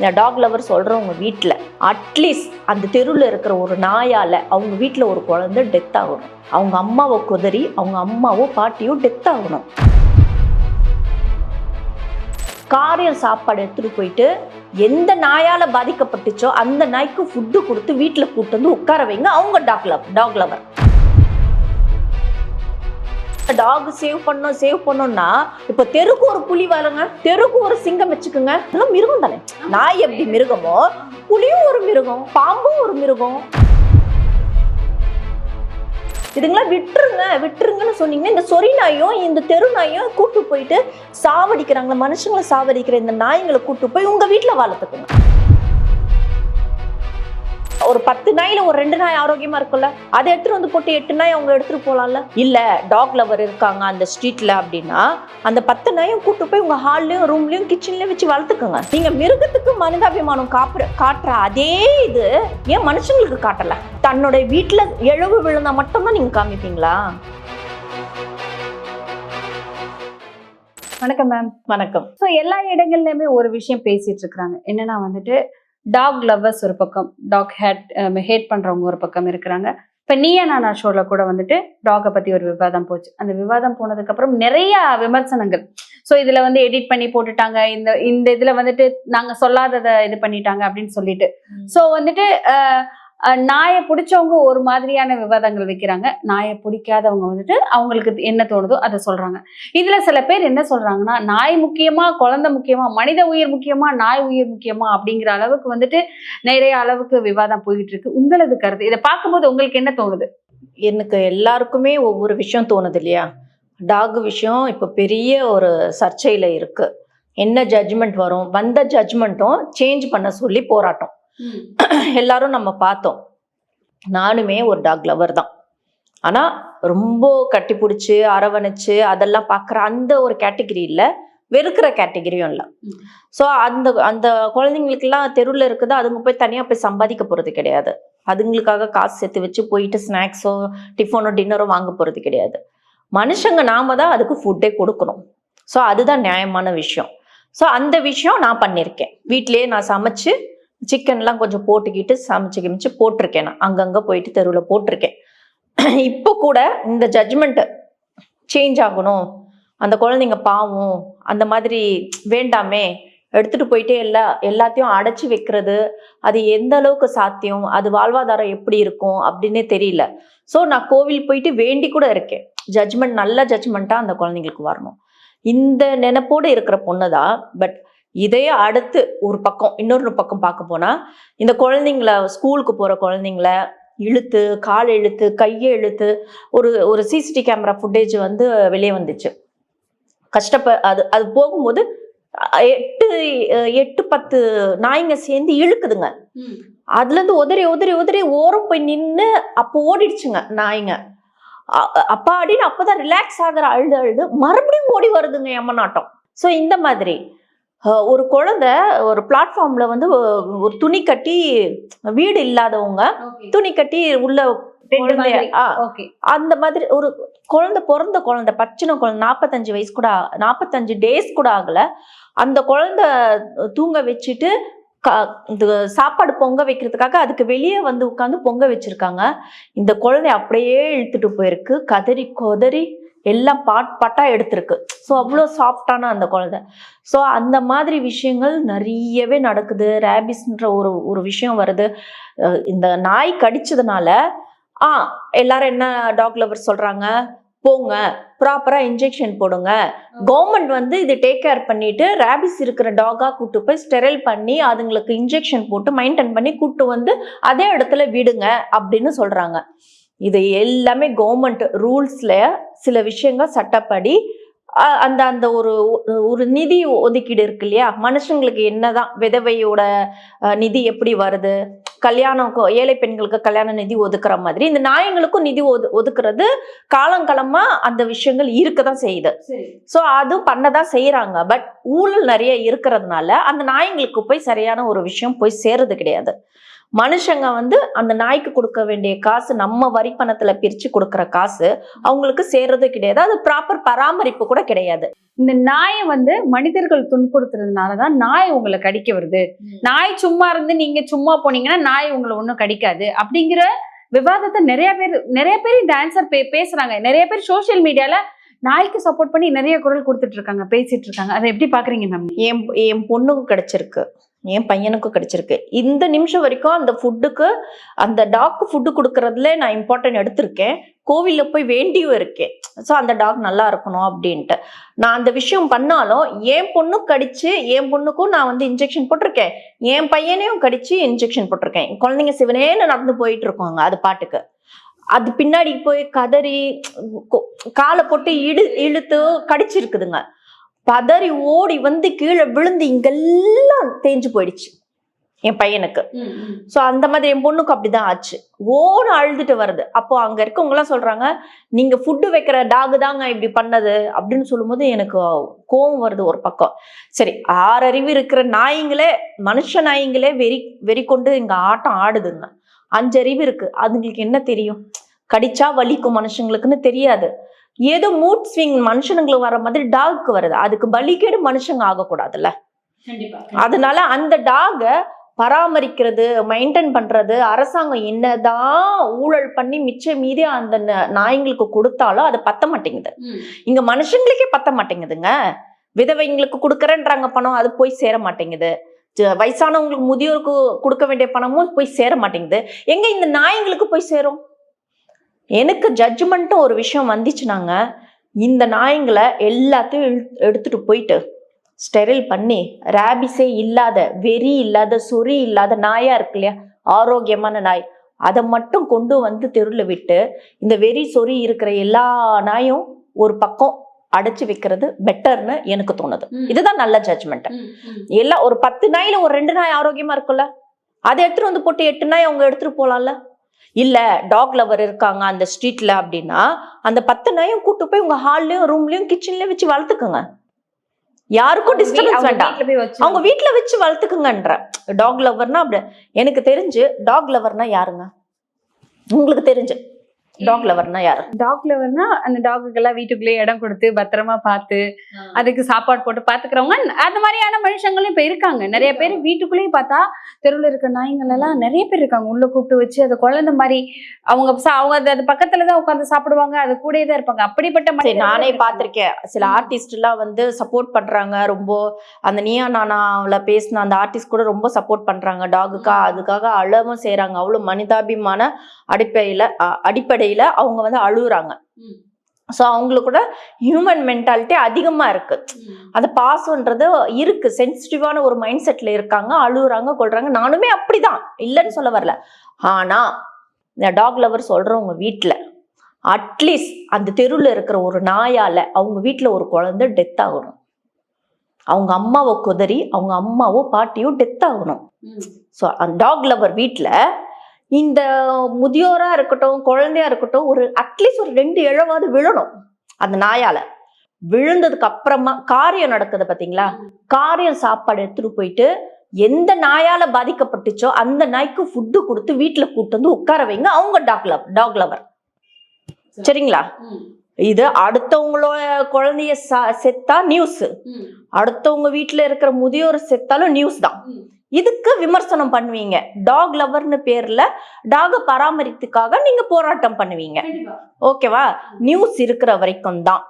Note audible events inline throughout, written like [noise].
இந்த talk lower சொல்கிறவங்க வீட்டில் அட்லீஸ்ட் அந்த தெருவில் இருக்கிற ஒரு நாயால் அவங்க வீட்டில் ஒரு குழந்தை டெத் ஆகணும். அவங்க அம்மாவை குதறி அவங்க அம்மாவோ பாட்டியோ டெத் ஆகணும். காரியம் சாப்பாடு எடுத்துகிட்டு போயிட்டு எந்த நாயால் பாதிக்கப்பட்டுச்சோ அந்த நாய்க்கு ஃபுட்டு கொடுத்து வீட்டில் கூட்டு வந்து உட்கார வைங்க அவங்க dog love dog lover dog save பண்ணோம் சேவ் பண்ணோம்னா இப்போ தெருக்கு ஒரு புலி வளங்க தெருக்கு ஒரு சிங்கம் வச்சுக்கோங்க. இதெல்லாம் மிருகம் தானே? நாய் எப்படி மிருகமோ புலியும் ஒரு மிருகம் பாம்பும் ஒரு மிருகம். இதுங்களாம் விட்டுருங்க விட்டுருங்கன்னு சொன்னீங்கன்னா இந்த சொறி நாயும் இந்த தெரு நாயும் கூட்டு போயிட்டு சாவடிக்கிறாங்களா மனுஷங்களை சாவடிக்கிற இந்த நாய்ங்களை கூட்டு போய் உங்க வீட்டில் வளர்த்துக்குங்க ஒரு பத்து நாயில ஒரு ரெண்டு நாய் ஆரோக்கியமா இருக்கும்ல அதை எடுத்துட்டு வந்து போட்டு எட்டு நாய் அவங்க எடுத்துட்டு போலாம்ல? இல்ல டாக் லவர் இருக்காங்க அந்த ஸ்ட்ரீட்ல அப்படின்னா அந்த பத்து நாயும் கூட்டு போய் உங்க ஹால்லயும் ரூம்லயும் கிச்சன்லயும் வச்சு வளர்த்துக்கோங்க. நீங்க மிருகத்துக்கு மனிதாபிமானம் காப்புற காட்டுற அதே இது ஏன் மனுஷங்களுக்கு காட்டல. தன்னுடைய வீட்டுல எழவு விழுந்தா மட்டும்தான் நீங்க காமிப்பீங்களா? வணக்கம் மேம் வணக்கம். ஸோ எல்லா இடங்கள்லயுமே ஒரு விஷயம் பேசிட்டு இருக்கிறாங்க. என்னன்னா வந்துட்டு டாக் லவ்வர்ஸ் ஒரு பக்கம் டாக் ஹேட் ஹேட் பண்றவங்க ஒரு பக்கம் இருக்கிறாங்க. இப்போ நீயா நானா ஷோல கூட வந்துட்டு டாகை பத்தி ஒரு விவாதம் போச்சு. அந்த விவாதம் போனதுக்கு அப்புறம் நிறைய விமர்சனங்கள். ஸோ இதுல வந்து எடிட் பண்ணி போட்டுட்டாங்க. இந்த இந்த இதுல வந்துட்டு நாங்க சொல்லாததை இது பண்ணிட்டாங்க அப்படின்னு சொல்லிட்டு. ஸோ வந்துட்டு நாயை பிடிச்சவங்க ஒரு மாதிரியான விவாதங்கள் வைக்கிறாங்க. நாயை பிடிக்காதவங்க வந்துட்டு அவங்களுக்கு என்ன தோணுதோ அதை சொல்றாங்க. இதுல சில பேர் என்ன சொல்றாங்கன்னா நாய் முக்கியமா குழந்தை முக்கியமா மனித உயிர் முக்கியமா நாய் உயிர் முக்கியமா அப்படிங்கிற அளவுக்கு வந்துட்டு நிறைய அளவுக்கு விவாதம் போயிட்டு இருக்கு. உங்களது கருத்து இதை பார்க்கும்போது உங்களுக்கு என்ன தோணுது? எனக்கு எல்லாருக்குமே ஒவ்வொரு விஷயம் தோணுது இல்லையா? டாக் விஷயம் இப்போ பெரிய ஒரு சர்ச்சையில் இருக்குது என்ன ஜட்ஜ்மெண்ட் வரும்? வந்த ஜட்ஜ்மெண்ட்டும் சேஞ்ச் பண்ண சொல்லி போராட்டம். எல்லாரும் நம்ம பார்த்தோம். நானுமே ஒரு டாக் லவர் தான். ஆனால் ரொம்ப கட்டி பிடிச்சி அரவணைச்சு அதெல்லாம் பார்க்குற அந்த ஒரு கேட்டகிரி இல்லை. வெறுக்கிற கேட்டகிரியும் இல்லை. ஸோ அந்த அந்த குழந்தைங்களுக்கெல்லாம் தெருவில் இருக்குது. அதுங்க போய் தனியாக போய் சம்பாதிக்க போகிறது கிடையாது. அதுங்களுக்காக காசு சேர்த்து வச்சு போயிட்டு ஸ்நாக்ஸோ டிஃபனோ டின்னரோ வாங்க போகிறது கிடையாது. மனுஷங்க நாம தான் அதுக்கு ஃபுட்டே கொடுக்கணும். ஸோ அதுதான் நியாயமான விஷயம். ஸோ அந்த விஷயம் நான் பண்ணியிருக்கேன். வீட்டிலேயே நான் சமைச்சு சிக்கன்லாம் கொஞ்சம் போட்டுக்கிட்டு சமைச்சு கிமிச்சு போட்டிருக்கேன் நான். அங்கங்கே போயிட்டு தெருவில் போட்டிருக்கேன். [clears throat] இப்போ கூட இந்த ஜட்ஜ்மெண்ட்டு சேஞ்ச் ஆகணும். அந்த குழந்தைங்க பாவம் அந்த மாதிரி வேண்டாமே. எடுத்துட்டு போயிட்டே எல்லா எல்லாத்தையும் அடைச்சி வைக்கிறது அது எந்த அளவுக்கு சாத்தியம் அது வாழ்வாதாரம் எப்படி இருக்கும் அப்படின்னே தெரியல. ஸோ நான் கோவில் போயிட்டு வேண்டி கூட இருக்கேன். ஜட்ஜ்மெண்ட் நல்ல ஜட்ஜ்மெண்ட்டாக அந்த குழந்தைங்களுக்கு வரணும். இந்த நினைப்போடு இருக்கிற பொண்ணு தான் பட் இதையே அடுத்து ஒரு பக்கம் இன்னொரு பக்கம் பார்க்க போனால் இந்த குழந்தைங்கள ஸ்கூலுக்கு போகிற குழந்தைங்கள இழுத்து கால் இழுத்து கையை இழுத்து ஒரு ஒரு சிசிடி கேமரா ஃபுட்டேஜ் வந்து வெளியே வந்துச்சு. கஷ்டப்ப அது அது போகும்போது எட்டு எட்டு பத்து நாய்ங்க சேர்ந்து இழுக்குதுங்க. அதுலேருந்து உதறி உதறி உதறி ஓரம் போய் நின்று அப்போ ஓடிடுச்சுங்க நாய்ங்க. அ- அ- அப்பாடின்னு அப்பதான் ரிலாக்ஸ் ஆகுற அழுது அழுது மறுபடியும் ஓடி வருதுங்க எம்மநாட்டம் ஸோ இந்த மாதிரி. ஒரு குழந்தை ஒரு பிளாட்ஃபார்ம்ல வந்து ஒரு துணி கட்டி வீடு இல்லாதவங்க துணி கட்டி உள்ள அந்த மாதிரி ஒரு குழந்தை பிறந்த குழந்தை பச்சின குழந்தை நாற்பத்தஞ்சு வயசு கூட நாற்பத்தஞ்சு டேஸ் கூட ஆகல. அந்த குழந்தை தூங்க வச்சுட்டு சாப்பாடு பொங்க வைக்கிறதுக்காக அதுக்கு வெளியே வந்து உட்காந்து பொங்க வச்சிருக்காங்க. இந்த குழந்தை அப்படியே இழுத்துட்டு போயிருக்கு. கதறி கொதறி எல்லாம் பாட் பாட்டா எடுத்திருக்கு. ஸோ அவ்வளோ சாஃப்டான அந்த குழந்தை. ஸோ அந்த மாதிரி விஷயங்கள் நிறையவே நடக்குது. ரேபிஸ்ன்ற ஒரு ஒரு விஷயம் வருது. இந்த நாய் கடிச்சதுனால ஆ எல்லாரும் என்ன டாக் லவர் சொல்றாங்க? போங்க ப்ராப்பரா இன்ஜெக்ஷன் போடுங்க. கவர்மெண்ட் வந்து இது டேக் கேர் பண்ணிட்டு ரேபிஸ் இருக்கிற டாகா கூட்டு போய் ஸ்டெரைல் பண்ணி அதுங்களுக்கு இன்ஜெக்ஷன் போட்டு மெயின்டைன் பண்ணி கூட்டு வந்து அதே இடத்துல விடுங்க அப்படின்னு சொல்றாங்க. இது எல்லாமே கவர்மெண்ட் ரூல்ஸ்ல சில விஷயங்கள் சட்டப்படி அந்த அந்த ஒரு ஒரு நிதி ஒதுக்கீடு இருக்கு இல்லையா? மனுஷங்களுக்கு என்னதான் விதவையோட அஹ், நிதி எப்படி வருது? கல்யாணம் ஏழை பெண்களுக்கு கல்யாண நிதி ஒதுக்குற மாதிரி இந்த நாயங்களுக்கும் நிதி ஒது ஒதுக்குறது காலங்காலமா அந்த விஷயங்கள் இருக்க தான் செய்யுது ஸோ அதுவும் பண்ணதான் செய்யறாங்க பட் ஊழல் நிறைய இருக்கிறதுனால அந்த நாயங்களுக்கு போய் சரியான ஒரு விஷயம் போய் சேருது கிடையாது. மனுஷங்க வந்து அந்த நாய்க்கு கொடுக்க வேண்டிய காசு நம்ம வரி பணத்துல பிரிச்சு கொடுக்குற காசு அவங்களுக்கு சேர்றது கிடையாது. அது ப்ராப்பர் பராமரிப்பு கூட கிடையாது. இந்த நாயை வந்து மனிதர்கள் துன்புறுத்துறதுனாலதான் நாய் உங்களை கடிக்க வருது. நாய் சும்மா இருந்து நீங்க சும்மா போனீங்கன்னா நாய் உங்களை ஒன்றும் கடிக்காது. அப்படிங்கிற விவாதத்தை நிறைய பேர் நிறைய பேர் இந்த ஆன்சர் பே பேசுறாங்க. நிறைய பேர் சோஷியல் மீடியால நாய்க்கு சப்போர்ட் பண்ணி நிறைய குரல் கொடுத்துட்டு இருக்காங்க பேசிட்டு இருக்காங்க. அதை எப்படி பாக்குறீங்க மேம் என் என் பொண்ணுக்கும் கிடைச்சிருக்கு. என் பையனுக்கும் கிடைச்சிருக்கு. இந்த நிமிஷம் வரைக்கும் அந்த ஃபுட்டுக்கு அந்த டாக்கு ஃபுட்டு கொடுக்கறதுல நான் இம்பார்ட்டன்ட் எடுத்திருக்கேன். கோவிலில் போய் வேண்டியும் இருக்கேன் ஸோ அந்த டாக் நல்லா இருக்கணும் அப்படின்ட்டு. நான் அந்த விஷயம் பண்ணாலும் என் பொண்ணும் கடிச்சு என் பொண்ணுக்கும் நான் வந்து இன்ஜெக்ஷன் போட்டிருக்கேன். என் பையனையும் கடிச்சு இன்ஜெக்ஷன் போட்டிருக்கேன். குழந்தைங்க சிவனேன்னு நடந்து போயிட்டு இருக்கோங்க அது பாட்டுக்கு. அது பின்னாடி போய் கதறி காலை போட்டு இழு இழுத்து கடிச்சிருக்குதுங்க. பதறி ஓடி வந்து கீழே விழுந்து இங்கெல்லாம் தேஞ்சு போயிடுச்சு என் பையனுக்கு. ஸோ அந்த மாதிரி என் பொண்ணுக்கு அப்படிதான் ஆச்சு. ஓடு அழுதுட்டு வருது அப்போ அங்க இருக்கவங்க எல்லாம் சொல்றாங்க நீங்க ஃபுட்டு வைக்கிற டாக் தாங்க இப்படி பண்ணது. அப்படின்னு சொல்லும்போது எனக்கு கோவம் வருது ஒரு பக்கம். சரி ஆறறிவு இருக்கிற நாய்ங்களே மனுஷ நாய்ங்களே வெறி வெறி கொண்டு இங்க ஆட்டம் ஆடுதுங்க. அஞ்சறிவு இருக்கு. அதுங்களுக்கு என்ன தெரியும்? கடிச்சா வலிக்கும் மனுஷங்களுக்குன்னு தெரியாது. ஏதோ மூட் ஸ்விங் மனுஷனுங்களுக்கு வர மாதிரி டாக்கு வருது. அதுக்கு பலிகேடு மனுஷங்க ஆகக்கூடாதுல்ல. அதனால அந்த டாகை பராமரிக்கிறது மெயின்டைன் பண்றது அரசாங்கம் என்னதான் ஊழல் பண்ணி மிச்சம் மீதி அந்த நாய்ங்களுக்கு கொடுத்தாலும் அது பத்த மாட்டேங்குது. இங்க மனுஷங்களுக்கே பத்த மாட்டேங்குதுங்க. விதவைங்களுக்கு கொடுக்கறேன்றாங்க பணம் அது போய் சேர மாட்டேங்குது. வயசானவங்களுக்கு முதியோருக்கு கொடுக்க வேண்டிய பணமும் போய் சேர மாட்டேங்குது. எங்க இந்த நாய்ங்களுக்கு போய் சேரும்? எனக்கு ஜட்ஜ்மெண்ட்டும் ஒரு விஷயம் வந்துச்சுனாங்க. இந்த நாய்ங்களை எல்லாத்தையும் எடுத்துட்டு போயிட்டு ஸ்டெரில் பண்ணி ரேபிஸே இல்லாத வெறி இல்லாத சொறி இல்லாத நாயா இருக்கு இல்லையா? ஆரோக்கியமான நாய். அதை மட்டும் கொண்டு வந்து தெருவில் விட்டு இந்த வெறி சொறி இருக்கிற எல்லா நாயும் ஒரு பக்கம் அடைச்சு வைக்கிறது பெட்டர்னு எனக்கு தோணுது. இதுதான் நல்ல ஜட்ஜ்மெண்ட் எல்லாம் ஒரு பத்து நாயில ஒரு ரெண்டு நாய் ஆரோக்கியமா இருக்குல்ல அதை எடுத்துட்டு வந்து போட்டு எட்டு நாய் அவங்க எடுத்துட்டு போலாம்ல? இல்ல டாக் லவர் இருக்காங்க அந்த ஸ்ட்ரீட்ல அப்படின்னா அந்த பத்து நாயும் கூட்டு போய் உங்க ஹால்லயும் ரூம்லயும் கிச்சன்லயும் வச்சு வளர்த்துக்குங்க. யாருக்கும் டிஸ்டர்பன்ஸ் வேண்டாம். அவங்க வீட்ல வச்சு வளர்த்துக்குங்கன்ற. டாக் லவர்னா அப்படி எனக்கு தெரிஞ்சு டாக் லவர்னா யாருங்க? உங்களுக்கு தெரிஞ்சு. டாக் லவர்னா யாரு? டாக் லவர்னா அந்த டாகுக்கு எல்லாம் வீட்டுக்குள்ளேயே இடம் கொடுத்து பத்திரமா பார்த்து அதுக்கு சாப்பாடு போட்டு பாத்துக்கிறவங்க அந்த மாதிரியான மனுஷங்களும் இப்ப இருக்காங்க. நிறைய பேர் வீட்டுக்குள்ளேயே பார்த்தா தெருவில் இருக்க நாய்கள் எல்லாம் நிறைய பேர் இருக்காங்க. உள்ள கூப்பிட்டு வச்சு அது குழந்தை மாதிரி அவங்க அவங்க அது- பக்கத்துல தான் உட்காந்து சாப்பிடுவாங்க. அது கூடயே தான் இருப்பாங்க. அப்படிப்பட்ட மனிதர்கள் நானே. பார்த்திருக்கேன். சில ஆர்டிஸ்ட் எல்லாம் வந்து சப்போர்ட் பண்றாங்க. ரொம்ப அந்த நீயா நானாவில் பேசின அந்த ஆர்டிஸ்ட் கூட ரொம்ப சப்போர்ட் பண்றாங்க. டாகுக்கா அதுக்காக அழவும் செய்றாங்க. அவ்வளவு மனிதாபிமான அடிப்படையில அ- அடிப்படையில அவங்க வந்து அழுகுறாங்க. ஸோ அவங்களுக்கு கூட ஹியூமன் மென்டாலிட்டி அதிகமா இருக்கு. அந்த பாசம்ன்றது இருக்கு. சென்சிட்டிவான ஒரு மைண்ட் செட்ல இருக்காங்க அழுகுறாங்க கொள்றாங்க நானுமே அப்படிதான். இல்லைன்னு சொல்ல வரல. ஆனா இந்த டாக் லவர் சொல்றவங்க வீட்ல அட்லீஸ்ட் அந்த தெருவில் இருக்கிற ஒரு நாயால அவங்க வீட்ல ஒரு குழந்தை டெத் ஆகணும். அவங்க அம்மாவை குதறி அவங்க அம்மாவோ பாட்டியோ டெத் ஆகணும். ஸோ அந்த டாக் லவர் வீட்டில் இந்த முதியோரா இருக்கட்டும் குழந்தையா இருக்கட்டும் ஒரு அட்லீஸ்ட் ஒரு ரெண்டு இழவாவது விழணும் அந்த நாயால. விழுந்ததுக்கு அப்புறமா காரியம் நடக்குது பாத்தீங்களா? காரியம் சாப்பாடு எடுத்துட்டு போயிட்டு எந்த நாயால பாதிக்கப்பட்டுச்சோ அந்த நாய்க்கு ஃபுட்டு கொடுத்து வீட்டுல கூட்டு வந்து உட்கார வைங்க. அவங்க டாக் லவ் டாக் லவர் சரிங்களா? இது அடுத்தவங்களோட குழந்தைய செத்தா நியூஸ் அடுத்தவங்க வீட்டுல இருக்கிற முதியோர் செத்தாலும் நியூஸ் தான். இதுக்கு விமர்சனம் பண்ணுவீங்க. டாக் லவர்னு பேர்ல டாக பராமரித்துக்காக நீங்க போராட்டம் பண்ணுவீங்க. ஓகேவா நியூஸ் இருக்கிற வரைக்கும் தான்.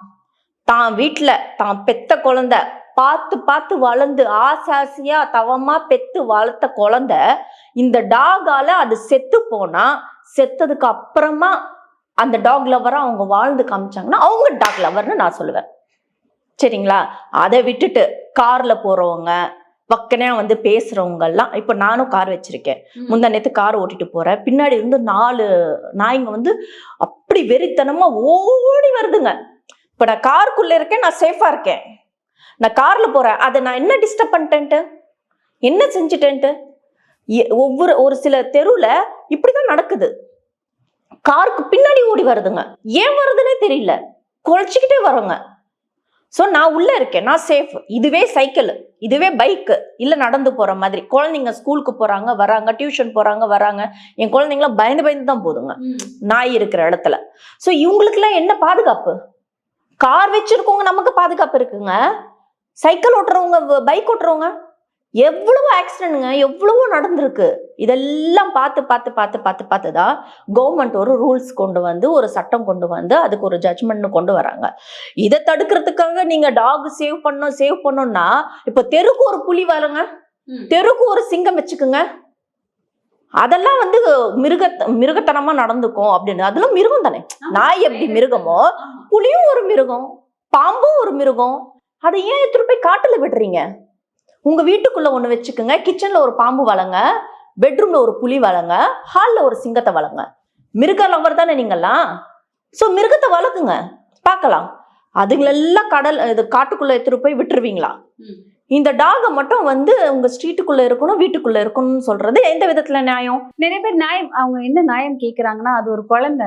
தான் வீட்டுல தான் பெத்த குழந்தை பார்த்து பார்த்து வளர்ந்து ஆசை ஆசையா தவமா பெத்து வளர்த்த குழந்தை இந்த டாகால அது செத்து போனா செத்ததுக்கு அப்புறமா அந்த டாக் லவரா அவங்க வாழ்ந்து காமிச்சாங்கன்னா அவங்க டாக் லவர்னு நான் சொல்லுவேன். சரிங்களா? அதை விட்டுட்டு கார்ல போறவங்க பக்கனையா வந்து பேசுறவங்க எல்லாம் இப்ப நானும் கார் வச்சிருக்கேன். முந்தா நேத்து கார் ஓட்டிட்டு போறேன். பின்னாடி இருந்து நாலு நாய்ங்க வந்து அப்படி வெறித்தனமா ஓடி வருதுங்க. இப்ப நான் காருக்குள்ள இருக்கேன் நான் சேஃபா இருக்கேன். நான் கார்ல போறேன். அதை நான் என்ன டிஸ்டர்ப் பண்ணிட்டேன்ட்டு? என்ன செஞ்சுட்டேன்ட்டு? ஒவ்வொரு ஒரு சில தெருவுல இப்படிதான் நடக்குது. காருக்கு பின்னாடி ஓடி வருதுங்க. ஏன் வருதுன்னே தெரியல. குலைச்சிக்கிட்டே வரோங்க. ஸோ நான் உள்ள இருக்கேன். நான் சேஃப் இதுவே சைக்கிள் இதுவே பைக்கு இல்ல நடந்து போற மாதிரி. குழந்தைங்க ஸ்கூலுக்கு போறாங்க வராங்க டியூஷன் போறாங்க வராங்க. என் குழந்தைங்களாம் பயந்து பயந்து தான் போதுங்க. நாய் இருக்கிற இடத்துல. ஸோ இவங்களுக்குலாம் என்ன பாதுகாப்பு? கார் வச்சிருக்கவங்க நமக்கு பாதுகாப்பு இருக்குங்க. சைக்கிள் ஓட்டுறவங்க பைக் ஓட்டுறவங்க எவ்வளவோ ஆக்சிடென்ட்ங்க எவ்வளவோ நடந்திருக்கு. இதெல்லாம் பார்த்து பார்த்து பார்த்து பார்த்து பார்த்து தான் கவர்மெண்ட் ஒரு ரூல்ஸ் கொண்டு வந்து ஒரு சட்டம் கொண்டு வந்து அதுக்கு ஒரு ஜட்ஜ்மெண்ட் கொண்டு வராங்க. இதை தடுக்கிறதுக்காக நீங்க டாக் சேவ் பண்ணணும் சேவ் பண்ணணும்னா இப்போ தெருக்கு ஒரு புலி வருங்க. தெருக்கு ஒரு சிங்கம் வச்சுக்குங்க. அதெல்லாம் வந்து மிருக மிருகத்தனமா நடந்துக்கும் அப்படின்னு. அதெல்லாம் மிருகம் தானே? நாய் எப்படி மிருகமோ புலியும் ஒரு மிருகம் பாம்பும் ஒரு மிருகம். அதை ஏன் எடுத்துட்டு போய் காட்டுல விடுறீங்க? உங்கள் வீட்டுக்குள்ளே ஒன்று வச்சுக்கோங்க. கிச்சனில் ஒரு பாம்பு வளங்க பெட்ரூமில் ஒரு புலி வளங்க ஹாலில் ஒரு சிங்கத்தை வளங்க. மிருக லவர் தானே நீங்கள்லாம் ஸோ மிருகத்தை வளர்க்குங்க. பார்க்கலாம். அதுங்களெல்லாம் கடல் இது காட்டுக்குள்ளே எடுத்துகிட்டு போய் விட்டுருவீங்களா? ம். இந்த டாகை மட்டும் வந்து உங்க ஸ்ட்ரீட்டுக்குள்ள இருக்கணும் வீட்டுக்குள்ள இருக்கணும்னு சொல்றது எந்த விதத்துல நியாயம்? நிறைய பேர் நியாயம் அவங்க என்ன நியாயம் கேக்குறாங்கன்னா அது ஒரு குழந்தை.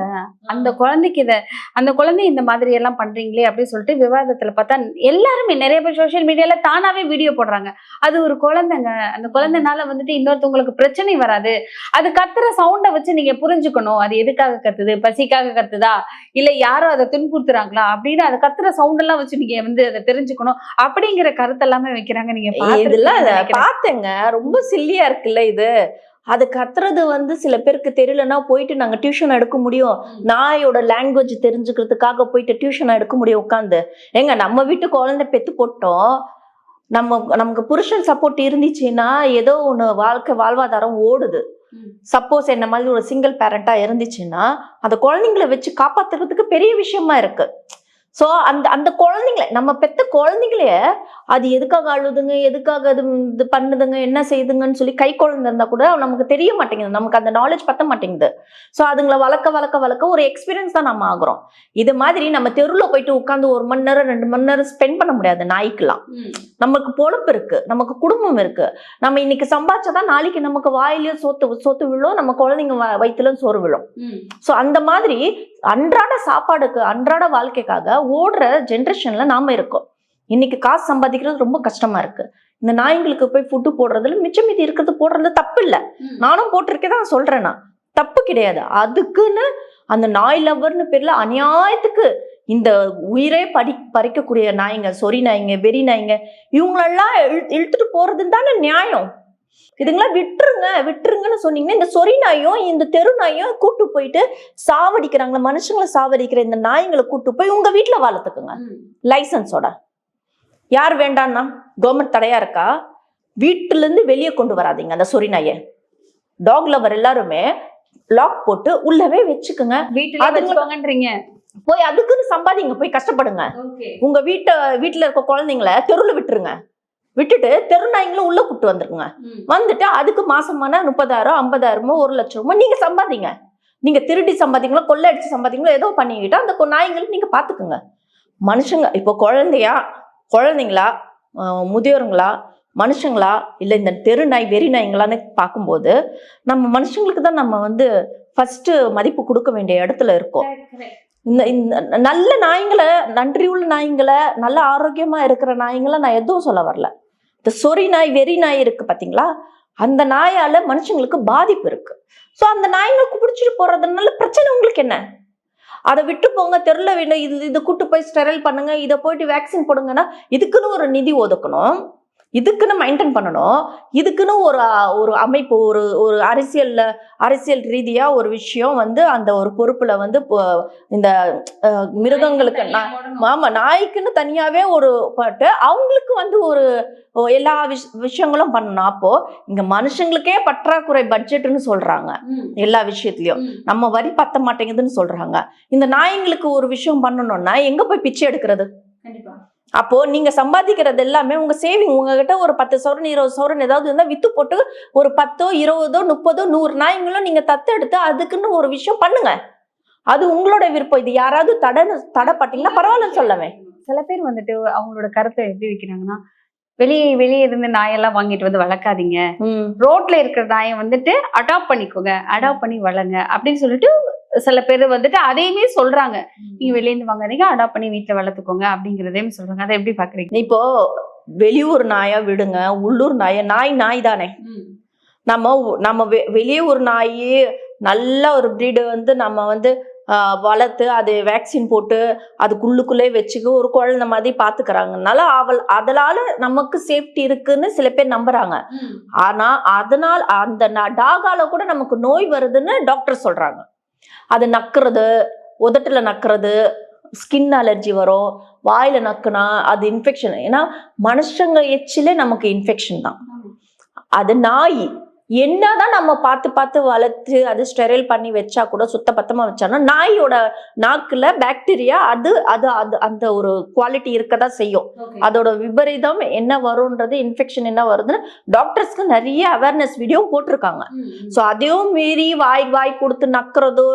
அந்த குழந்தைக்கு இத அந்த குழந்தை இந்த மாதிரி எல்லாம் பண்றீங்களே அப்படின்னு சொல்லிட்டு விவாதத்துல பார்த்தா எல்லாருமே நிறைய பேர் சோஷியல் மீடியால தானாவே வீடியோ போடுறாங்க. அது ஒரு குழந்தைங்க. அந்த குழந்தைனால வந்துட்டு இன்னொருத்தவங்களுக்கு பிரச்சனை வராது. அது கத்துற சவுண்டை வச்சு நீங்க புரிஞ்சுக்கணும். அது எதுக்காக கத்துது? பசிக்காக கத்துதா? இல்ல யாரோ அதை துன்புறுத்துறாங்களா? அப்படின்னு அது கத்துற சவுண்ட் எல்லாம் வச்சு நீங்க வந்து அதை தெரிஞ்சுக்கணும். அப்படிங்கிற கருத்தெல்லாமே வைக்கிறாங்க நீங்க இதெல்லாம். பார்த்தேங்க ரொம்ப சில்லியா இருக்குல்ல இது. அது கத்துறது வந்து சில பேருக்கு தெரியலன்னா போயிட்டு நாங்க டியூஷன் எடுக்க முடியும். நாயோட லாங்குவேஜ் தெரிஞ்சுக்கிறதுக்காக போயிட்டு டியூஷன் எடுக்க முடியும் உட்காந்து ஏங்க நம்ம வீட்டு குழந்தை பெத்து போட்டோம். நம்ம நமக்கு புருஷன் சப்போர்ட் இருந்துச்சுன்னா ஏதோ ஒன்று வாழ்க்கை வாழ்வாதாரம் ஓடுது. சப்போஸ் என்ன மாதிரி ஒரு சிங்கிள் பேரண்டா இருந்துச்சுன்னா அந்த குழந்தைங்களை வச்சு காப்பாத்துறதுக்கு பெரிய விஷயமா இருக்கு. ஸோ அந்த அந்த குழந்தைங்கள நம்ம பெத்த குழந்தைங்களே அது எதுக்காக அழுதுங்க எதுக்காக அது இது பண்ணுதுங்க என்ன செய்யுதுங்கன்னு சொல்லி கை குழந்தை இருந்தா கூட நமக்கு தெரிய மாட்டேங்குது. நமக்கு அந்த நாலேஜ் பத்த மாட்டேங்குது. ஸோ அதுங்களை வளர்க்க வளர்க்க வளர்க்க ஒரு எக்ஸ்பீரியன்ஸ் தான் நம்ம ஆகுறோம். இது மாதிரி நம்ம தெருவில் போயிட்டு உட்காந்து ஒரு மணி நேரம் ரெண்டு மணி நேரம் ஸ்பெண்ட் பண்ண முடியாது நாய்க்கெல்லாம். நமக்கு பொழப்பு இருக்கு நமக்கு குடும்பம் இருக்கு. நம்ம இன்னைக்கு சம்பாதிச்சாதான் நாளைக்கு நமக்கு வாயிலையும் சோத்து சோத்து விழும் நம்ம குழந்தைங்க வ- வயித்துலயும் சோறு விழும். ஸோ அந்த மாதிரி அன்றாட சாப்பாடுக்கு அன்றாட வாழ்க்கைக்காக ஓடுற ஜென்ரேஷன்ல நாம இருக்கோம். இன்னைக்கு காசு சம்பாதிக்கிறது ரொம்ப கஷ்டமா இருக்கு. இந்த நாய்ங்களுக்கு போய் ஃபுட்டு போடுறதுல மிச்சம் மீதி இருக்கிறது போடுறது தப்பு இல்ல. நானும் போட்டிருக்கேன் தான் சொல்றேன் நான். தப்பு கிடையாது. அதுக்குன்னு அந்த நாய் லவ்வர்னு பேர்ல அநியாயத்துக்கு இந்த உயிரே படி பறிக்கக்கூடிய நாய்ங்க சொறி நாய்ங்க வெறி நாய்ங்க இவங்களெல்லாம் இழு- இழுத்துட்டு போறதுன்னு தானே நியாயம். இதுங்களாம் விட்டுருங்க விட்டுருங்கன்னு சொன்னீங்கன்னா இந்த சொறி நாயும் இந்த தெரு நாயும் கூட்டு போயிட்டு சாவடிக்கிறாங்களா மனுஷங்களை சாவடிக்கிற இந்த நாய்ங்களை கூட்டு போய் உங்க வீட்டுல வளர்த்துக்குங்க. லைசன்ஸோட யார் வேண்டான்னா கவர்மெண்ட் தடையா இருக்கா? வீட்டுல இருந்து வெளியே கொண்டு வராதீங்க அந்த சொறி நாயை டாக் லவர் எல்லாருமே லாக் போட்டு உள்ளவே வச்சுக்குங்க. வீட்டுல போய் அதுக்குன்னு சம்பாதிங்க போய் கஷ்டப்படுங்க. உங்க வீட்டை வீட்டுல இருக்க குழந்தைங்கள தெருல விட்டுருங்க. விட்டுட்டு தெரு நாய்ங்களும் உள்ள கூட்டு வந்துருங்க. வந்துட்டு அதுக்கு மாசமான முப்பதாயிரம் ஐம்பதாயிரமோ ஒரு லட்சமோ நீங்க சம்பாதிங்க. நீங்க திருடி சம்பாதிங்களோ கொள்ளை அடிச்சு சம்பாதிங்களோ ஏதோ பண்ணிக்கிட்டா அந்த நாய்ங்களுக்கு நீங்க பாத்துக்குங்க. மனுஷங்க இப்போ குழந்தையா குழந்தைங்களா முதியோருங்களா மனுஷங்களா இல்லை இந்த தெரு நாய் வெறி நாய்ங்களான்னு பார்க்கும்போது நம்ம மனுஷங்களுக்கு தான் நம்ம வந்து ஃபர்ஸ்ட் மதிப்பு கொடுக்க வேண்டிய இடத்துல இருக்கோம். இந்த இந்த நல்ல நாய்ங்களை நன்றியுள்ள நாய்ங்களை நல்ல ஆரோக்கியமா இருக்கிற நாய்ங்களை நான் எதுவும் சொல்ல வரல. இந்த சொறி நாய் வெறி நாய் இருக்கு பார்த்தீங்களா அந்த நாயால மனுஷங்களுக்கு பாதிப்பு இருக்கு. ஸோ அந்த நாய்களுக்கு பிடிச்சிட்டு போறதுனால பிரச்சனை உங்களுக்கு என்ன? அதை விட்டு போங்க தெருல வேணும் இது இதை கூட்டு போய் ஸ்டெரைல் பண்ணுங்க இதை போயிட்டு வேக்சின் போடுங்கன்னா இதுக்குன்னு ஒரு நிதி ஒதுக்கணும். இதுக்குன்னு மெயின்டைன் பண்ணணும். இதுக்குன்னு ஒரு ஒரு அமைப்பு ஒரு ஒரு அரசியல்ல அரசியல் ரீதியா ஒரு விஷயம் வந்து அந்த ஒரு பொறுப்புல வந்து இந்த மிருகங்களுக்கு நா- ஆமா நாய்க்குன்னு தனியாவே ஒரு பாட்டு. அவங்களுக்கு வந்து ஒரு எல்லா விஷ விஷயங்களும் பண்ணணும். அப்போ இங்க மனுஷங்களுக்கே பற்றாக்குறை பட்ஜெட்னு சொல்றாங்க. எல்லா விஷயத்துலயும். நம்ம வரி பத்த மாட்டேங்குதுன்னு சொல்றாங்க. இந்த நாய்ங்களுக்கு ஒரு விஷயம் பண்ணணும்னா எங்க போய் பிச்சை எடுக்கிறது? கண்டிப்பா. அப்போ நீங்க சம்பாதிக்கிறது எல்லாமே உங்க சேவிங் உங்ககிட்ட ஒரு பத்து சவரன் இருபது சவரன் ஏதாவது இருந்தா வித்து போட்டு ஒரு பத்தோ இருபதோ முப்பதோ நூறு நாய்ங்களும் நீங்க தத்தெடுத்து அதுக்குன்னு ஒரு விஷயம் பண்ணுங்க. அது உங்களோட விருப்பம். இது யாராவது தடை தடைப்பட்டீங்கன்னா பரவாயில்லன்னு சொல்லவேன். சில பேர் வந்துட்டு அவங்களோட கருத்தை எப்படி வைக்கிறாங்கன்னா வெளியே வெளியே இருந்து நாயெல்லாம் வாங்கிட்டு வந்து வளர்க்காதீங்க. ரோட்ல இருக்கிற நாயை வந்துட்டு அடாப்ட் பண்ணிக்கோங்க. அடாப்ட் பண்ணி வளங்க அப்படின்னு சொல்லிட்டு சில பேர் வந்துட்டு அதையுமே சொல்றாங்க. நீங்க வெளிய இருந்து வாங்காதீங்க அடாப்ட் பண்ணி வீட்டுல வளர்த்துக்கோங்க அப்படிங்கறதையும் சொல்றாங்க. அதை எப்படி பாக்குறீங்க? இப்போ வெளியூர் நாயா விடுங்க உள்ளூர் நாயா நாய் நாய் தானே நம்ம நம்ம வெ- வெளியே ஒரு நாய் நல்ல ஒரு breed வந்து நம்ம வந்து வளர்த்து அது வேக்சின் போட்டு அதுக்குள்ளுக்குள்ளே வச்சுக்க ஒரு குழந்தை மாதிரி பாத்துக்கிறாங்கனால அவள் அதனால நமக்கு சேஃப்டி இருக்குன்னு சில பேர் நம்புறாங்க. ஆனா அதனால் அந்த டாகால கூட நமக்கு நோய் வருதுன்னு டாக்டர் சொல்றாங்க. அது நக்குறது உதட்டுல நக்குறது ஸ்கின் அலர்ஜி வரும் வாயில நக்குனா அது இன்ஃபெக்ஷன் ஏன்னா மனுஷங்க எச்சிலே நமக்கு இன்ஃபெக்ஷன் தான். அது நாய் என்னதான் நம்ம பார்த்து பார்த்து வளர்த்து அது ஸ்டெரைல் பண்ணி வச்சா கூட சுத்தபத்தமா வச்சாலும் நாயோட நாக்குல பாக்டீரியா அது அது அது அந்த ஒரு குவாலிட்டி இருக்கதான் செய்யும். அதோட விபரீதம் என்ன வரும்ன்றது இன்ஃபெக்ஷன் என்ன வருதுன்னு டாக்டர்ஸ்க்கு நிறைய அவேர்னஸ் வீடியோ போட்டிருக்காங்க. ஸோ அதையும் மீறி வாய் வாய் கொடுத்து நக்குறதோ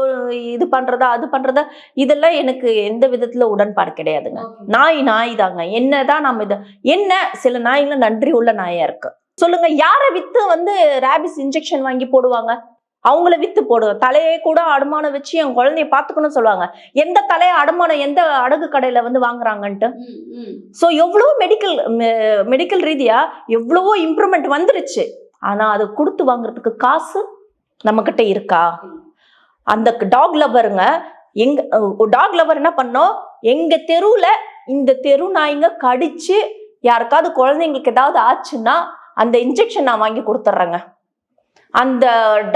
இது பண்றதா அது பண்றதா இதெல்லாம் எனக்கு எந்த விதத்துல உடன்பாடு கிடையாதுங்க. நாய் நாய் தாங்க. என்னதான் நம்ம இது என்ன சில நாய்ங்க நன்றி உள்ள நாயா இருக்கு. சொல்லுங்க யாரை வித்து வந்து ரேபிஸ் இன்ஜெக்ஷன் வாங்கி போடுவாங்க? அவங்கள வித்து போடுவோம் தலையை கூட அடமானம் வச்சு என் குழந்தைய பாத்துக்கணும்னு சொல்லுவாங்க. எந்த தலையை அடமானம் எந்த அடகு கடையில வந்து வாங்குறாங்கன்ட்டு? ஸோ எவ்வளவோ மெடிக்கல் மெடிக்கல் ரீதியா எவ்வளவோ இம்ப்ரூவ்மெண்ட் வந்துருச்சு. ஆனா அது கொடுத்து வாங்குறதுக்கு காசு நம்மக்கிட்ட இருக்கா? அந்த டாக் லவருங்க எங்க டாக் லவர் என்ன பண்ணோம்? எங்க தெருவுல இந்த தெரு நாய்ங்க கடிச்சு யாருக்காவது குழந்தைங்களுக்கு ஏதாவது ஆச்சுன்னா அந்த இன்ஜெக்ஷன் நான் வாங்கி கொடுத்துட்றேங்க. அந்த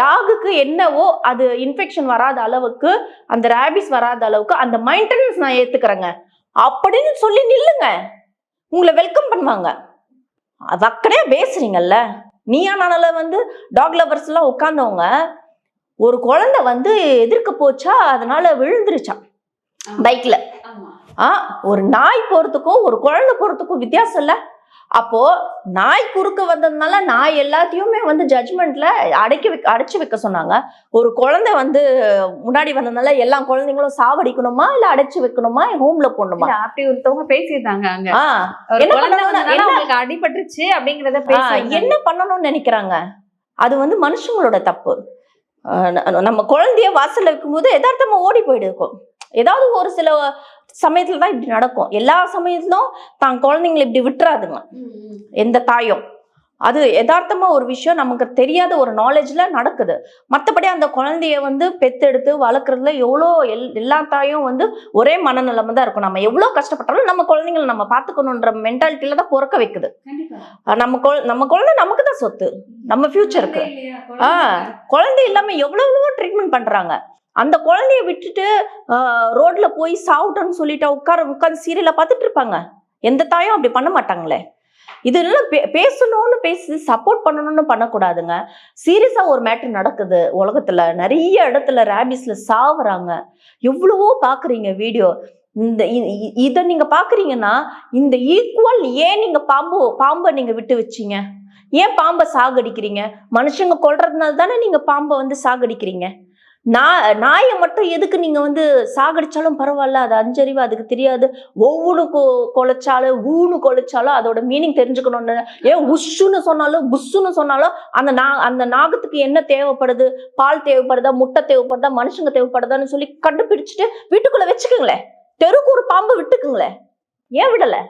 டாகுக்கு என்னவோ அது இன்ஃபெக்ஷன் வராத அளவுக்கு அந்த ரேபிஸ் வராத அளவுக்கு அந்த மெயின்டெனன்ஸ் நான் ஏத்துக்கிறேங்க. அப்படின்னு சொல்லி நில்லுங்க. உங்களை வெல்கம் பண்ணுவாங்க. வக்கடையா பேசுறீங்கல்ல. நீயா நானால வந்து டாக் லவர்ஸ் எல்லாம் உட்கார்ந்தவங்க ஒரு குழந்தை வந்து எதிர்க்க போச்சா அதனால விழுந்துருச்சான் பைக்ல ஆ ஒரு நாய் போறதுக்கும் ஒரு குழந்தை போறதுக்கும் வித்தியாசம் இல்ல. அப்போ நாய் குறுக்க வந்ததுனால நாய் எல்லாத்தையுமே வந்து ஜட்ஜ்மெண்ட்ல அடைக்க வைக்க அடைச்சு வைக்க சொன்னாங்க. ஒரு குழந்தை வந்து முன்னாடி வந்ததுனால எல்லா குழந்தைங்களும் சாவடிக்கணுமா? இல்ல அடைச்சு வைக்கணுமா? ஹோம்ல போடணுமா? அப்படி ஒருத்தவங்க பேசியிருந்தாங்க அங்க. அடிபட்டுருச்சு அப்படிங்கறத என்ன பண்ணணும்னு நினைக்கிறாங்க? அது வந்து மனுஷங்களோட தப்பு. நம்ம குழந்தைய வாசல்ல வைக்கும்போது யதார்த்தமா ஓடி போயிடுக்கும் ஏதாவது ஒரு சில சமயத்துல தான் இப்படி நடக்கும். எல்லா சமயத்திலும் தான் குழந்தைங்களை இப்படி விட்டுறாதுங்க. எந்த தாயும். அது யதார்த்தமா ஒரு விஷயம் நமக்கு தெரியாத ஒரு நாலேஜ்ல நடக்குது. மற்றபடி அந்த குழந்தைய வந்து பெத்தெடுத்து வளர்க்குறதுல எவ்வளோ எல் எல்லா தாயும் வந்து ஒரே மனநிலைமை தான் இருக்கும் நம்ம எவ்வளோ கஷ்டப்பட்டாலும் நம்ம குழந்தைங்களை நம்ம பார்த்துக்கணுன்ற மென்டாலிட்டியில தான் பிறக்க வைக்குது. நம்ம குழ- நம்ம குழந்தை நமக்கு தான் சொத்து. நம்ம ஃபியூச்சருக்கு ஆ குழந்தை இல்லாம எவ்வளவோ ட்ரீட்மெண்ட் பண்றாங்க. அந்த குழந்தைய விட்டுட்டு ரோட்ல போய் சாவுட்டோன்னு சொல்லிட்டு உட்கார உட்காந்து சீரியலை பார்த்துட்டு இருப்பாங்க. எந்த தாயும் அப்படி பண்ண மாட்டாங்களே. இதெல்லாம் பே பேசணும்னு பேசி சப்போர்ட் பண்ணணும்னு பண்ணக்கூடாதுங்க. சீரியஸா ஒரு மேட்ரு நடக்குது உலகத்துல. நிறைய இடத்துல ரேபிஸ்ல சாவுறாங்க. எவ்வளவோ பாக்குறீங்க வீடியோ இந்த இதை இ- இத நீங்க பாக்குறீங்கன்னா இந்த ஈக்குவல் ஏன் நீங்க பாம்பு பாம்பை நீங்க விட்டு வச்சீங்க? ஏன் பாம்பை சாகடிக்கிறீங்க? மனுஷங்க கொல்றதுனால தானே நீங்க பாம்பை வந்து சாகடிக்கிறீங்க? நான் நாயை மட்டும் எதுக்கு நீங்கள் வந்து சாகடிச்சாலும் பரவாயில்ல அது அஞ்சறிவு அதுக்கு தெரியாது. ஒவ்வொன்று கொ கொலைச்சாலும் ஊனு கொலைச்சாலும் அதோட மீனிங் தெரிஞ்சுக்கணும்னு. ஏன் உஷுன்னு சொன்னாலும் புஷ்ஷுன்னு சொன்னாலும் அந்த நா அந்த நாகத்துக்கு என்ன தேவைப்படுது? பால் தேவைப்படுதா? முட்டை தேவைப்படுதா? மனுஷங்க தேவைப்படுதான்னு சொல்லி கண்டுபிடிச்சிட்டு வீட்டுக்குள்ளே வச்சுக்கோங்களேன். தெருக்கு ஒரு பாம்பு விட்டுக்குங்களேன். ஏன் விடலை?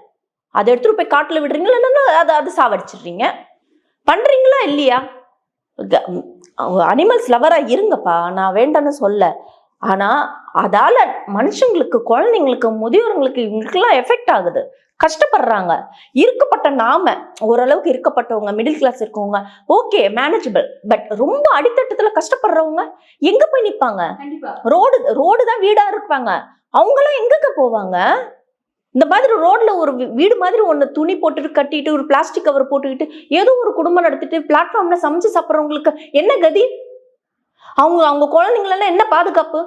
அதை எடுத்துகிட்டு போய் காட்டில் விடுறீங்களா? இல்லைன்னா அதை அது சாவடிச்சிடுறீங்க பண்ணுறீங்களா இல்லையா? அனிமல்ஸ் லவரா இருங்கப்பா நான் வேண்டான்னு சொல்ல. ஆனா அதால மனுஷங்களுக்கு குழந்தைங்களுக்கு முதியோர்களுக்கு இவங்களுக்கெல்லாம் எஃபெக்ட் ஆகுது. கஷ்டப்படுறாங்க. இருக்கப்பட்ட நாம ஓரளவுக்கு இருக்கப்பட்டவங்க மிடில் கிளாஸ் இருக்கவங்க ஓகே மேனேஜபிள் பட் ரொம்ப அடித்தட்டத்துல கஷ்டப்படுறவங்க எங்க போய் நிப்பாங்க? ரோடு ரோடு தான் வீடா இருப்பாங்க அவங்கெல்லாம் எங்கங்க போவாங்க? இந்த மாதிரி ரோட்ல ஒரு வீடு மாதிரி ஒன்று துணி போட்டுட்டு கட்டிட்டு ஒரு பிளாஸ்டிக் கவர் போட்டுக்கிட்டு ஏதோ ஒரு குடும்பம் நடத்திட்டு பிளாட்ஃபார்ம்ல சமைச்சு சாப்பிட்றவங்களுக்கு என்ன கதி? அவங்க அவங்க குழந்தைங்களெல்லாம் என்ன பாதுகாப்பு?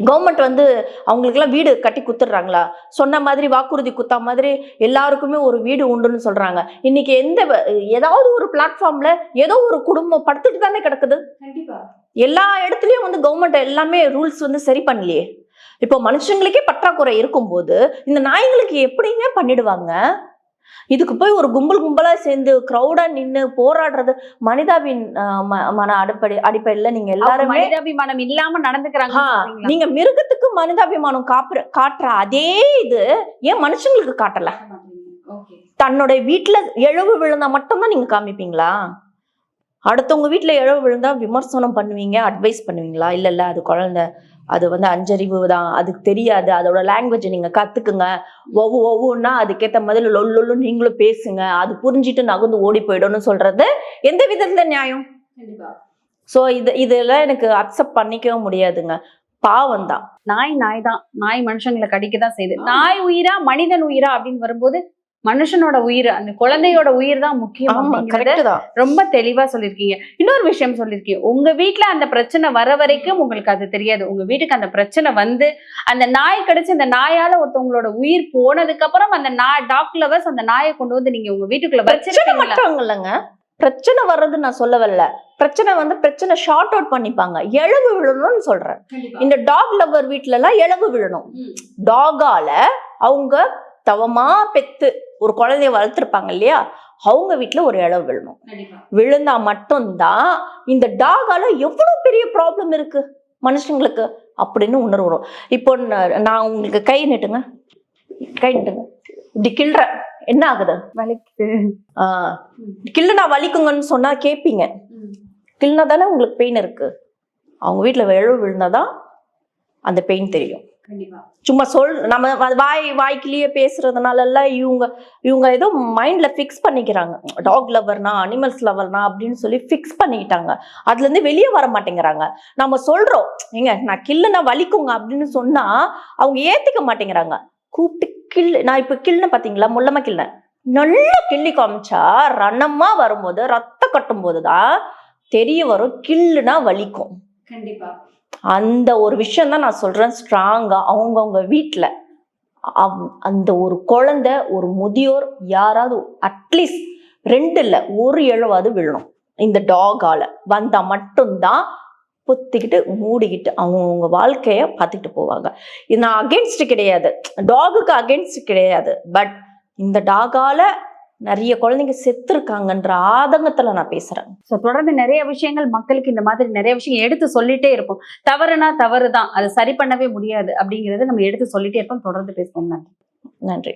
கவர்மெண்ட் வந்து அவங்களுக்கெல்லாம் வீடு கட்டி குத்துடுறாங்களா? சொன்ன மாதிரி வாக்குறுதி குத்தா மாதிரி எல்லாருக்குமே ஒரு வீடு உண்டுன்னு சொல்றாங்க. இன்னைக்கு எந்த ஏதாவது ஒரு பிளாட்ஃபார்ம்ல ஏதோ ஒரு குடும்பம் படுத்துட்டு தானே கிடக்குது? எல்லா இடத்துலயும் வந்து கவர்மெண்ட் எல்லாமே ரூல்ஸ் வந்து சரி பண்ணலையே. இப்போ மனுஷங்களுக்கே பற்றாக்குறை இருக்கும்போது இந்த நாய்களுக்கு எப்படிங்க பண்ணிடுவாங்க? இதுக்கு போய் ஒரு கும்பல் கும்பலா சேர்ந்து க்ரௌடா நின்னு போராடுறது மனிதாபின் மன அடிப்படை அடிப்படையில நீங்க எல்லாருமே மனிதாபிமானம் இல்லாம நடந்துக்கிறாங்க நீங்க மிருகத்துக்கு மனிதாபிமானம் காப்புற காட்டுற அதே இது ஏன் மனுஷங்களுக்கு காட்டல? தன்னுடைய வீட்டுல எழவு விழுந்தா மட்டும்தான் நீங்க காமிப்பீங்களா? அடுத்தவங்க வீட்டுல எழவு விழுந்தா விமர்சனம் பண்ணுவீங்க அட்வைஸ் பண்ணுவீங்களா? இல்ல இல்ல அது குழந்தை அது வந்து அஞ்சறிவு தான். அதுக்கு தெரியாது. அதோட லாங்குவேஜ் நீங்க கத்துக்குங்க. ஒவ்வொரு ஒவ்வொன்னா அதுக்கேத்த மாதிரி லொல் லொல்லு நீங்களும் பேசுங்க. அது புரிஞ்சிட்டு நகர்ந்து ஓடி போயிடும்னு சொல்றது எந்த விதத்துல நியாயம்? சோ இது இதெல்லாம் எனக்கு அக்செப்ட் பண்ணிக்கவே முடியாதுங்க. பாவம் தான். நாய் நாய் தான். நாய் மனுஷங்களை கடிக்க தான் செய்யுது நாய் உயிரா மனிதன் உயிரா அப்படின்னு வரும்போது மனுஷனோட உயிர் அந்த குழந்தையோட உயிர் தான் முக்கியம் ரொம்ப தெளிவா சொல்லிருக்கீங்க. இன்னொரு விஷயம் சொல்லிருக்கீங்க. உங்க வீட்ல அந்த பிரச்சனை வர வரைக்கும் உங்களுக்கு அது தெரியாது. உங்க வீட்டுக்கு அந்த பிரச்சனை வந்து அந்த நாய் கிடைச்சு அந்த நாயால ஒருத்தவங்களோட உயிர் போனதுக்கு அப்புறம் அந்த நாய் டாக் லவர்ஸ் அந்த நாயை கொண்டு வந்து நீங்க உங்க வீட்டுக்குள்ள இல்லைங்க. பிரச்சனை வர்றது நான் சொல்ல வரல பிரச்சனை வந்து பிரச்சனை ஷார்ட் அவுட் பண்ணிப்பாங்க. இழவு விழணும்னு சொல்றேன். இந்த டாக் லவர் வீட்ல எல்லாம் இழவு விழணும். டாகால அவங்க தவமா பெத்து ஒரு குழந்தைய வளர்த்துருப்பாங்க இல்லையா? அவங்க வீட்ல ஒரு இழவு விழணும். விழுந்தா மட்டும்தான் இந்த டாகால எவ்வளவு பெரிய ப்ராப்ளம் இருக்கு மனுஷங்களுக்கு அப்படின்னு உணர்வு வரும். இப்போ நான் உங்களுக்கு கை நீட்டுங்க. கை நீட்டுங்க. இப்படி கிள்ற. என்ன ஆகுது? கிள்ளுனா வலிக்குங்கன்னு சொன்னா கேப்பீங்க. கிள்னா தானே உங்களுக்கு பெயின் இருக்கு. அவங்க வீட்டுல இழவு விழுந்தாதான் அந்த பெயின் தெரியும். சும்மா சொல் நம்ம வாய் வாய்க்கிலேயே பேசுறதுனால எல்லாம் இவங்க இவங்க ஏதோ மைண்ட்ல ஃபிக்ஸ் பண்ணிக்கிறாங்க. டாக் லவர்னா அனிமல்ஸ் லவர்னா அப்படின்னு சொல்லி ஃபிக்ஸ் பண்ணிக்கிட்டாங்க. அதுல இருந்து வெளியே வர மாட்டேங்கிறாங்க. நம்ம சொல்றோம் ஏங்க நான் கில்லுனா வலிக்குங்க அப்படின்னு சொன்னா அவங்க ஏத்துக்க மாட்டேங்கிறாங்க. கூப்பிட்டு கில்லு நான் இப்ப கில்லுன பாத்தீங்களா முள்ளமா கில்லுனேன். நல்லா கிள்ளி காமிச்சா ரணமா வரும்போது ரத்தம் கட்டும் போதுதான் தெரிய வரும் கில்லுனா வலிக்கும். கண்டிப்பா. அந்த ஒரு விஷயம் தான் நான் சொல்கிறேன் ஸ்ட்ராங்காக அவங்கவுங்க வீட்டில் அந்த ஒரு குழந்தை ஒரு முதியோர் யாராவது அட்லீஸ்ட் ரெண்டு இல்லை ஒரு எழுவாவது விழணும். இந்த டாகால வந்தால் மட்டும்தான் பொத்திக்கிட்டு மூடிக்கிட்டு அவங்கவுங்க வாழ்க்கையை பார்த்துக்கிட்டு போவாங்க. இது நான் அகேன்ஸ்ட் கிடையாது. டாகுக்கு அகேன்ஸ்ட் கிடையாது. பட் இந்த டாகால நிறைய குழந்தைங்க செத்துருக்காங்கன்ற ஆதங்கத்துல நான் பேசுறேன். ஸோ தொடர்ந்து நிறைய விஷயங்கள் மக்களுக்கு இந்த மாதிரி நிறைய விஷயம் எடுத்து சொல்லிட்டே இருப்போம். தவறுனா தவறு தான் அதை சரி பண்ணவே முடியாது அப்படிங்கறத நம்ம எடுத்து சொல்லிட்டே இருப்போம். தொடர்ந்து பேசுவோம். நன்றி. நன்றி.